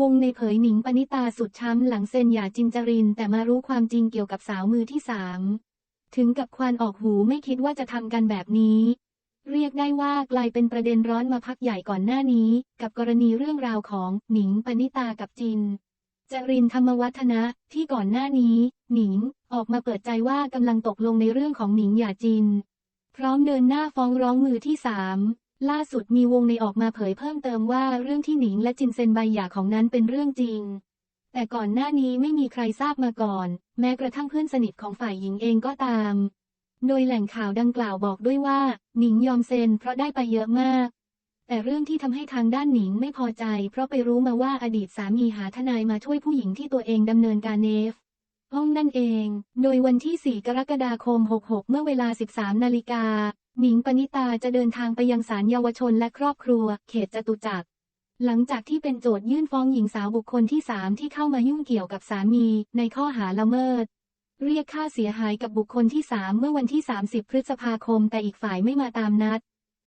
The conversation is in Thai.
วงในเผยหนิงปณิตาสุดช้ำหลังเซนหย่าจินจริน แต่มารู้ความจริงเกี่ยวกับสาวมือที่สามถึงกับควันออกหูไม่คิดว่าจะทำกันแบบนี้ เรียกได้ว่ากลายเป็นประเด็นร้อนมาพักใหญ่ก่อนหน้านี้ กับกรณีเรื่องราวของหนิงปณิตากับจินจรินธรรมวัฒนะที่ก่อนหน้านี้ หนิง ออกมาเปิดใจว่ากำลังตกลงในเรื่องของหนิงหย่าจิน พร้อมเดินหน้าฟ้องร้องมือที่สาม ล่าสุดมีวงในออกมาเผยเพิ่มเติมว่าเรื่องที่หนิงและจินเซนใบหย่าของนั้นเป็นเรื่องจริง แต่ก่อนหน้านี้ไม่มีใครทราบมาก่อน แม้กระทั่งเพื่อนสนิทของฝ่ายหญิงเองก็ตาม โดยแหล่งข่าวดังกล่าวบอกด้วยว่า หนิงยอมเซ็นเพราะได้ไปเยอะมาก แต่เรื่องที่ทำให้ทางด้านหนิงไม่พอใจ เพราะไปรู้มาว่าอดีตสามีหาทนายมาช่วยผู้หญิงที่ตัวเองดำเนินการเนฟห้องนั่นเอง โดยวันที่ 4 กรกฎาคม 66 เมื่อเวลา 13 นาฬิกา หนิงปณิตาจะเดินทางไปยังศาลเยาวชนและครอบครัว เขตจตุจักร หลังจากที่เป็นโจทยื่นฟ้องหญิงสาวบุคคลที่3ที่เข้ามายุ่งเกี่ยวกับสามี ในข้อหาละเมิด เรียกค่าเสียหายกับบุคคลที่3เมื่อวันที่ 30 พฤษภาคม แต่อีกฝ่ายไม่มาตามนัด